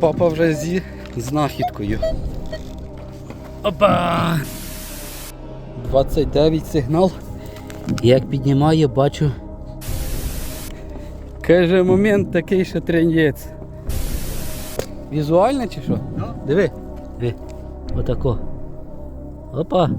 Папа вже зі знахідкою. Опа! 29 сигнал. Як піднімаю, бачу. Каже, момент такий, що трендець. Візуально чи що? Диви. Диви. Отако. Опа.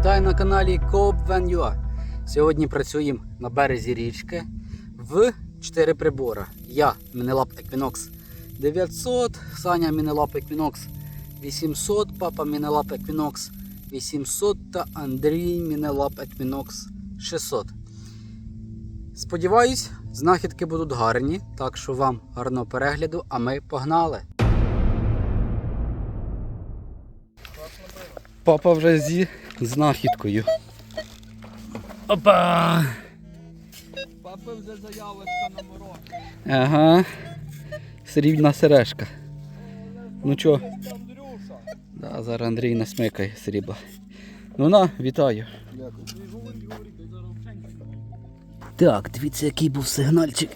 Вітаю на каналі CoopVenua. Сьогодні працюємо на березі річки в 4 прибора. Я Мінелап Equinox 900, Саня Мінелап Equinox 800, папа Мінелап Equinox 800 та Андрій Мінелап Equinox 600. Сподіваюсь, знахідки будуть гарні, так що вам гарного перегляду, а ми погнали! Папа вже зі знахідкою. Опа! Папи вже заявочка на мороз. Ага. Срібна сережка. Ну чо, да, зараз Андрій насмикає срібла. Ну на, вітаю. Так, дивіться, який був сигнальчик.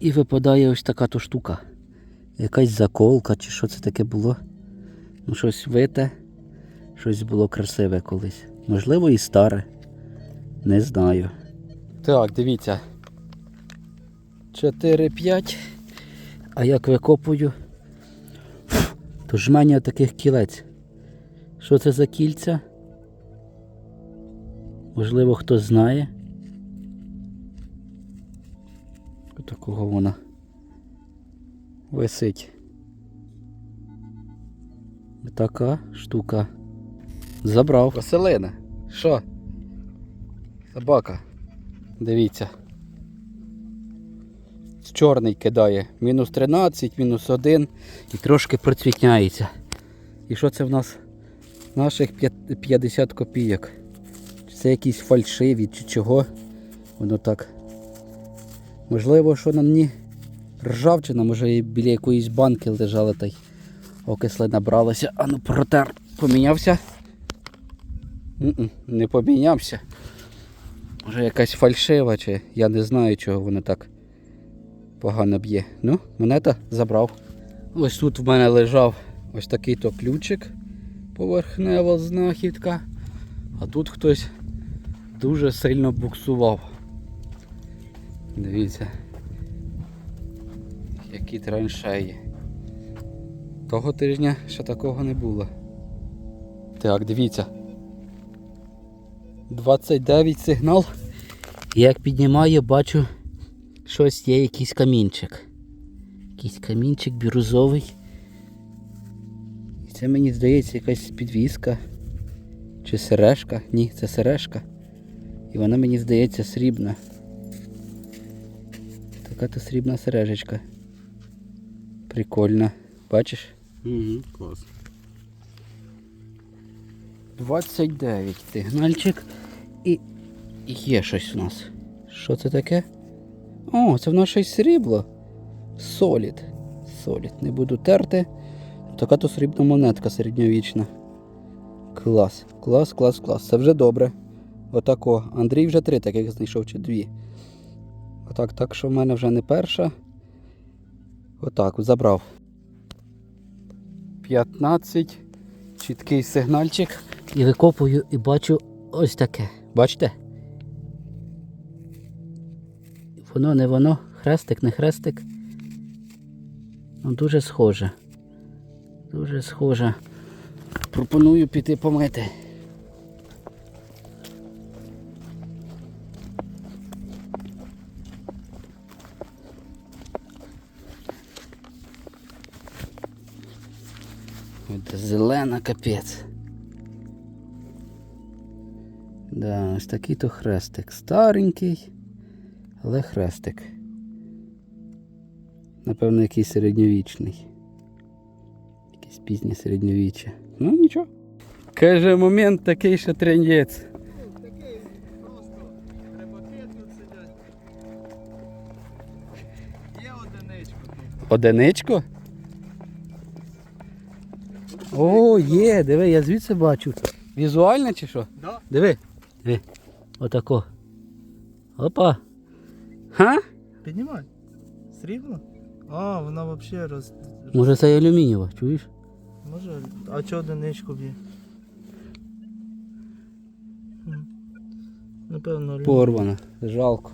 І випадає ось така то штука. Якась заколка чи що це таке було. Ну щось вите. Щось було красиве колись. Можливо і старе. Не знаю. Так, дивіться. 4-5. А як викопую, то жменя таких кілець. Що це за кільця? Можливо, хтось знає. Такого вона висить. Така штука. Забрав. Василина. Що? Собака. Дивіться. Чорний кидає. Мінус 13, мінус 1 і трошки процвітняється. І що це в нас? Наших 50 копійок. Чи це якісь фальшиві, чи чого? Воно так. Можливо, що на ній ржавчина, може біля якоїсь банки лежала та й окисли набралося. А ну протер помінявся. Не помінявся. Може якась фальшива, чи я не знаю, чого воно так погано б'є. Ну, монета забрав. Ось тут в мене лежав ось такий то ключик, поверхнева знахідка. А тут хтось дуже сильно буксував. Дивіться. Які траншеї. Того тижня ще такого не було. Так, дивіться. 29 сигнал. Як піднімаю, бачу, щось є якийсь камінчик. Якийсь камінчик бірюзовий. І це мені здається якась підвіска. Чи сережка? Ні, це сережка. І вона мені здається срібна. Така то срібна сережечка. Прикольна. Бачиш? Угу, клас. 29 сигнальчик. І є щось у нас. Що це таке? О, це в нас щось срібло. Солід. Солід. Не буду терти. Така то срібна монетка середньовічна. Клас, клас, клас, клас. Це вже добре. Отако. Андрій вже три таких знайшов чи дві. Отак, так що в мене вже не перша. Отак, забрав. 15. Чіткий сигнальчик. І викопую і бачу ось таке. Бачите? Воно не воно, хрестик, не хрестик. Ну, дуже схоже. Дуже схоже. Пропоную піти помити. Це зелена капець. Да, ось такий то хрестик. Старенький, але хрестик. Напевно, якийсь середньовічний. Якийсь пізнє середньовіччя. Ну нічого. Каже, момент такий, що трендець. Ну, такий просто рибаки тут сидять. Є одиничку тут. Одиничку? О, є, диви, я звідси бачу. Візуально чи що? Да? Диви. Диви. Отако. Опа. Ха? Піднімай. Срібло? А, вона взагалі роз... Може це і алюмінієва, чуєш? Може. А чого одиничку б'є? Напевно, алюміній. Порвана. Жалко.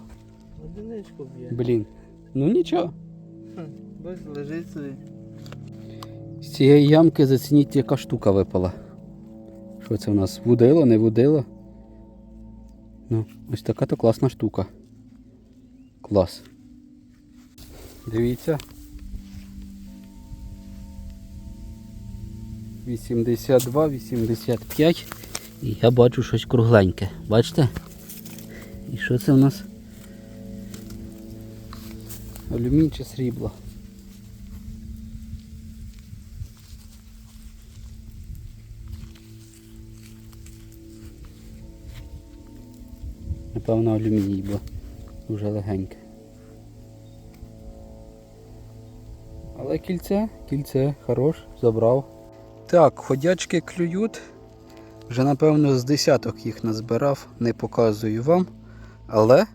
Одиничку б'є. Блін. Ну нічого. Бач, лежить собі. З цієї ямки зацініть, яка штука випала. Що це у нас? Вудило, не вудило? Ну, ось така то класна штука. Клас. Дивіться. 82, 85. І я бачу щось кругленьке. Бачите? І що це у нас? Алюмінь чи срібло? Напевно, алюміній, бо дуже легеньке. Але кільце, кільце, хорош, забрав. Так, ходячки клюють. Вже напевно з десяток їх назбирав, не показую вам. Але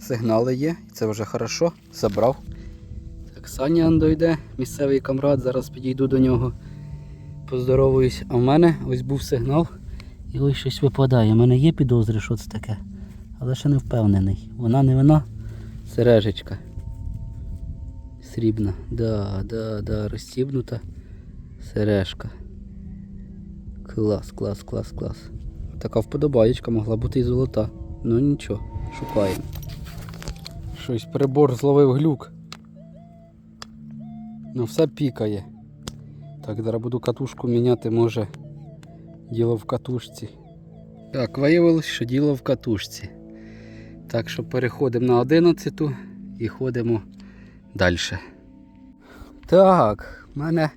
сигнали є, і це вже хорошо, забрав. Так, Саня дойде, місцевий камрад, зараз підійду до нього, поздоровуюсь. А в мене ось був сигнал. І ось щось випадає. У мене є підозри, що це таке. Але ще не впевнений. Вона не вона, сережечка. Срібна. Да, да, да, розстібнута сережка. Клас, клас, клас, клас. Така вподобаєчка могла бути і золота. Ну нічого, шукаємо. Щось прибор зловив глюк. Ну все пікає. Так, зараз буду катушку міняти, може. Діло в катушці. Так, виявилось, що діло в катушці. Так що переходимо на 11 і ходимо далі. Так, в мене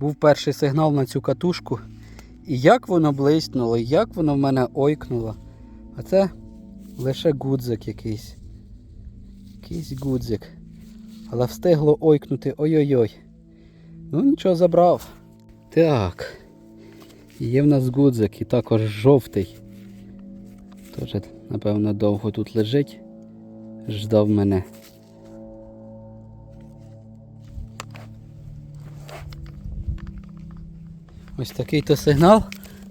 був перший сигнал на цю катушку. І як воно блиснуло, як воно в мене ойкнуло. А це лише гудзик якийсь. Якийсь гудзик. Але встигло ойкнути ой-ой-ой. Ну нічого забрав. Так. Є в нас гудзик і також жовтий. Теж, напевно, довго тут лежить. Ждав мене. Ось такий то сигнал.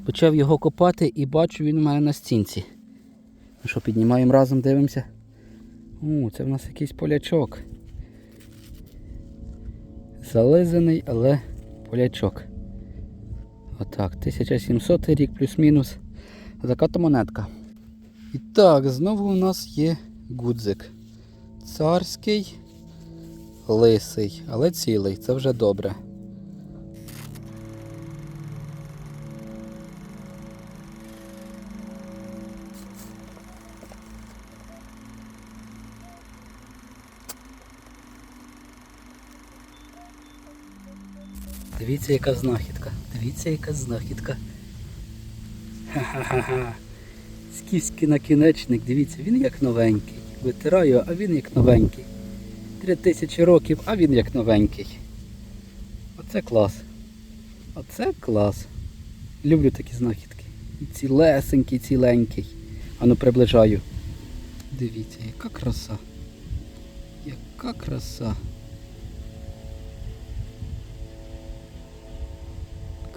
Почав його копати і бачу, він у мене на стінці. Ну що, піднімаємо разом, дивимося. О, це в нас якийсь полячок. Зализаний, але полячок. Отак, 1700 рік плюс-мінус. Така то монетка. І так, знову у нас є гудзик. Царський, лисий, але цілий, це вже добре. Дивіться, яка знахідка. Дивіться, яка знахідка. Ха-ха-ха. Скіфський накінечник, дивіться, він як новенький. Витираю, а він як новенький. Три тисячі років, а він як новенький. Оце клас. Оце клас. Люблю такі знахідки. І Цілесенький, ціленький. Ану приближаю. Дивіться, яка краса. Яка краса.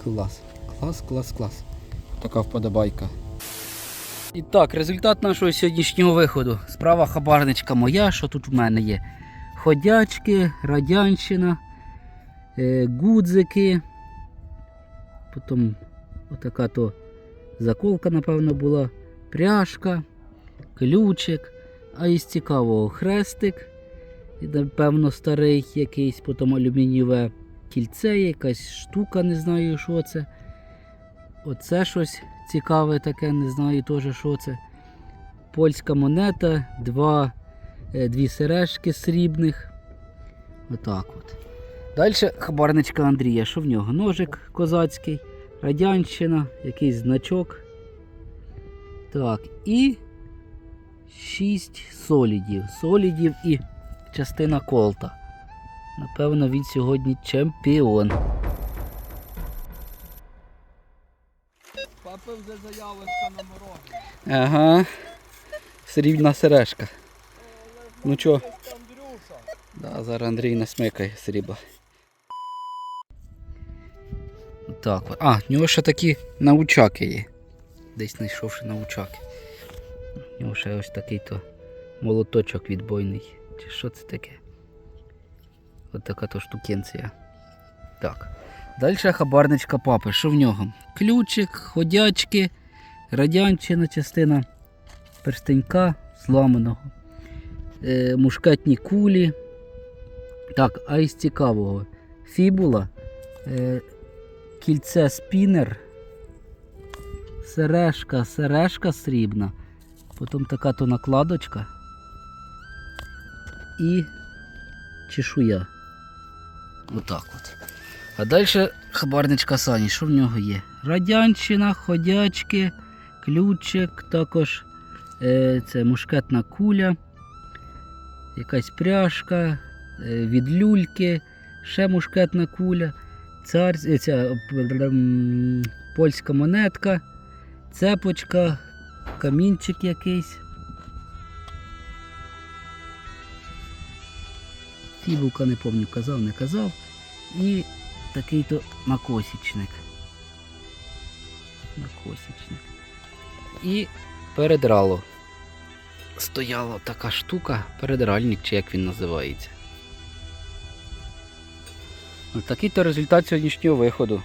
Клас. Клас, клас, клас. Така вподобайка. І так, результат нашого сьогоднішнього виходу. Справа хабарничка моя, що тут в мене є. Ходячки, радянщина, е, гудзики. Потім отака то заколка, напевно, була, пряжка, ключик. А із цікавого хрестик. І, напевно, старий якийсь, потім алюмінієве кільце, якась штука, не знаю, що це. Оце щось цікаве таке, не знаю теж, що це. Польська монета, два, е, дві сережки срібних. Отак от. Далі хабарничка Андрія. Що в нього? Ножик козацький, радянщина, якийсь значок. Так, і 6 солідів. Солідів і частина колта. Напевно, він сьогодні чемпіон. Папи вже заявочка на мороз. Ага. Срібна сережка. Ну чо? Да, зараз Андрій насмикає срібла. Так, а, в нього ще такі научаки є. Десь знайшовши научаки. У нього ще ось такий то молоточок відбойний. Чи що це таке? От така то штукенція. Так. Далі хабарничка папи. Що в нього? Ключик, ходячки, радянщина частина перстенька зламаного. Е, мушкетні кулі. Так, а із цікавого. Фібула, е, кільце спінер, сережка, сережка срібна, потім така то накладочка і чешуя. Отак от. А далі хабарничка Сані, що в нього є? Радянщина, ходячки, ключик, також е, це мушкетна куля, якась пряжка, е, від люльки, ще мушкетна куля, цар, е, ця, польська монетка, цепочка, камінчик якийсь. Фібулка не пам'ятаю, казав, не казав. І такий-то накосічник. Накосічник. І передрало. Стояла така штука, передральник, чи як він називається. Такий то результат сьогоднішнього виходу.